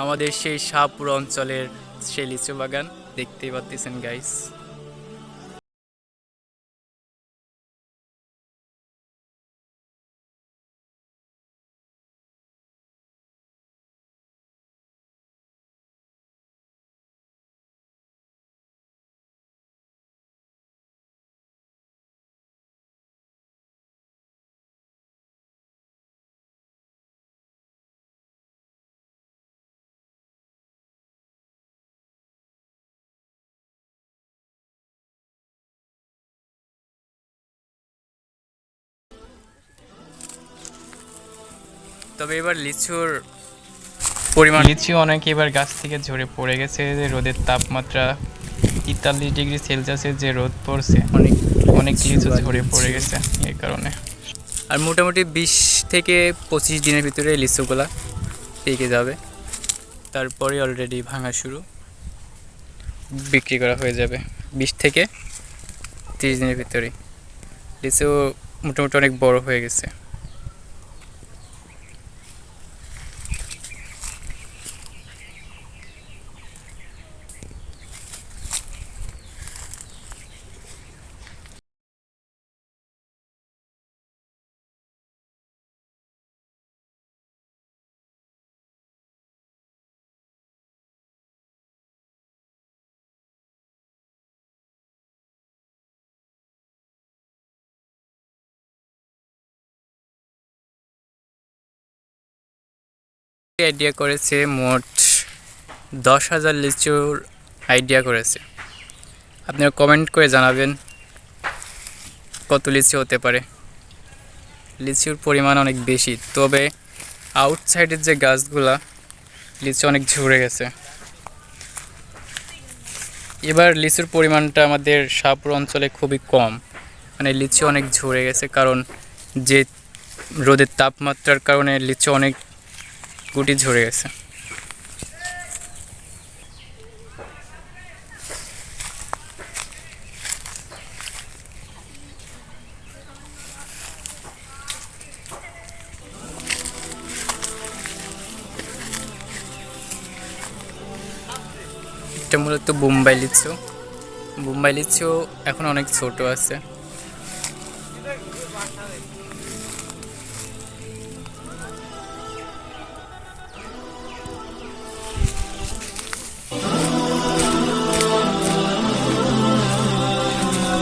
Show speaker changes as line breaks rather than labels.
আমাদের সেই শাহপুর অঞ্চলের সেই লিচু বাগান দেখতেই পাচ্ছেন গাইস তবে এবার লিচুর পরিমাণ লিচু অনেক এবার গাছ থেকে ঝরে পড়ে গেছে যে রোদের তাপমাত্রা তেতাল্লিশ ডিগ্রি সেলসিয়াসের যে রোদ পড়ছে
অনেক
অনেক লিচু ঝরে পড়ে গেছে এই কারণে। আর মোটামুটি বিশ থেকে পঁচিশ দিনের ভিতরে লিচুগুলা পেকে যাবে। তারপরে অলরেডি ভাঙা শুরু। বিক্রি করা হয়ে যাবে বিশ থেকে তিরিশ দিনের ভিতরে লিচু মোটামুটি অনেক বড় হয়ে গেছে। আইডিয়া করেছে মোট দশ হাজার লিচুর আইডিয়া করেছে। আপনারা কমেন্ট করে জানাবেন কত লিচু হতে পারে। লিচুর পরিমাণ অনেক বেশি, তবে আউটসাইডের যে গাছগুলা, লিচু অনেক ঝরে গেছে। এবার লিচুর পরিমাণটা আমাদের শাহপুর অঞ্চলে খুবই কম মানে লিচু অনেক ঝরে গেছে কারণ যে রোদের তাপমাত্রার কারণে লিচু অনেক গুটি ঝরে গেছে। এটা মূলত বোম্বাই লিচু। বোম্বাই লিচু এখন অনেক ছোট আছে।